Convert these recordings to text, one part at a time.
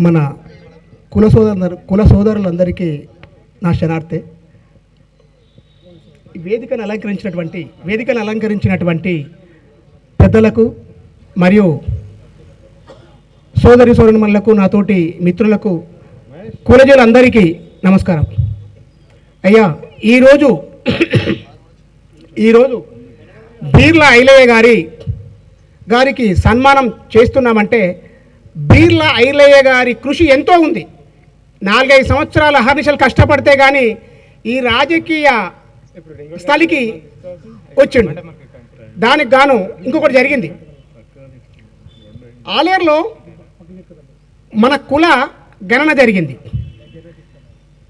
మన కుల సోదరు కుల సోదరులందరికీ నా శనార్థే వేదికను అలంకరించినటువంటి వేదికను అలంకరించినటువంటి పెద్దలకు మరియు సోదరి సోదరుమణులకు నాతోటి మిత్రులకు కులజులందరికీ నమస్కారం. అయ్యా ఈరోజు ఈరోజు బీర్లా ఐలయ్య గారి గారికి సన్మానం చేస్తున్నామంటే బీర్ల ఐలయ్య గారి కృషి ఎంతో ఉంది. నాలుగైదు సంవత్సరాల హర్నిశలు కష్టపడితే కానీ ఈ రాజకీయ స్థలికి వచ్చిండు. దానికి గాను ఇంకొకటి జరిగింది. ఆలేరులో మన కుల గణన జరిగింది.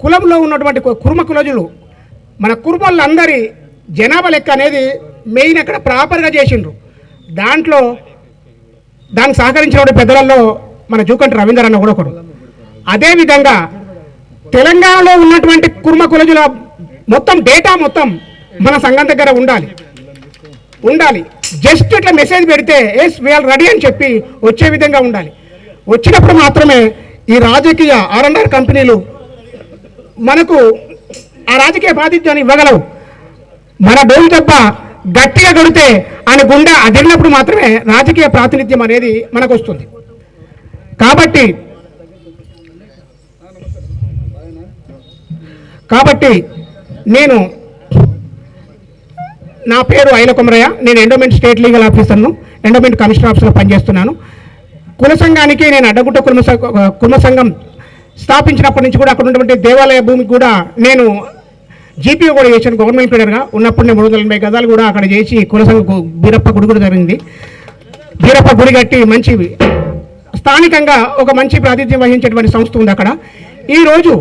కులంలో ఉన్నటువంటి కుర్మ కులజులు మన కుర్మలందరి జనాభా లెక్క అనేది మెయిన్ అక్కడ ప్రాపర్గా చేసిండ్రు. దాంట్లో దానికి సహకరించిన పెద్దలలో మన జూకంటి రవీందర్ అన్న కూడా ఒకడు. అదేవిధంగా తెలంగాణలో ఉన్నటువంటి కుర్మ కులజుల మొత్తం డేటా మొత్తం మన సంఘం దగ్గర ఉండాలి. ఉండాలి. జస్ట్ ఇట్లా మెసేజ్ పెడితే ఎస్ వీఆర్ రెడీ అని చెప్పి వచ్చే విధంగా ఉండాలి. వచ్చినప్పుడు మాత్రమే ఈ రాజకీయ ఆర్ఎన్ఆర్ కంపెనీలు మనకు ఆ రాజకీయ ప్రాతిధ్యాన్ని ఇవ్వగలవు. మన డోలు తప్ప గట్టిగా కొడితే ఆయన గుండె అదిరినప్పుడు మాత్రమే రాజకీయ ప్రాతినిధ్యం అనేది మనకు వస్తుంది కాబట్టి కాబట్టి నేను నా పేరు ఐల కుమరయ్య. నేను ఎండోమెంట్ స్టేట్ లీగల్ ఆఫీసర్ను ఎండోమెంట్ కమిషనర్ ఆఫీసర్లో పనిచేస్తున్నాను. కుల సంఘానికి నేను అడ్డగుట్ట కుర్మ కుర్మ సంఘం స్థాపించినప్పటి నుంచి కూడా అక్కడ ఉన్నటువంటి దేవాలయ భూమికి కూడా నేను జీపీఓ కూడా చేశాను గవర్నమెంట్ లీడర్గా ఉన్నప్పుడు నేను మూడు వందల ఎనభై గదాలు కూడా అక్కడ చేసి కులసంగ బీరప్ప గుడి కూడా జరిగింది. బీరప్ప గుడి కట్టి మంచి స్థానికంగా ఒక మంచి ప్రాతిథ్యం వహించేటువంటి సంస్థ ఉంది అక్కడ. ఈరోజు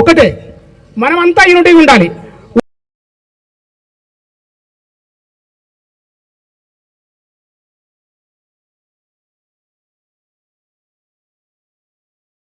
ఒకటే మనమంతా యూనిటీ ఉండాలి.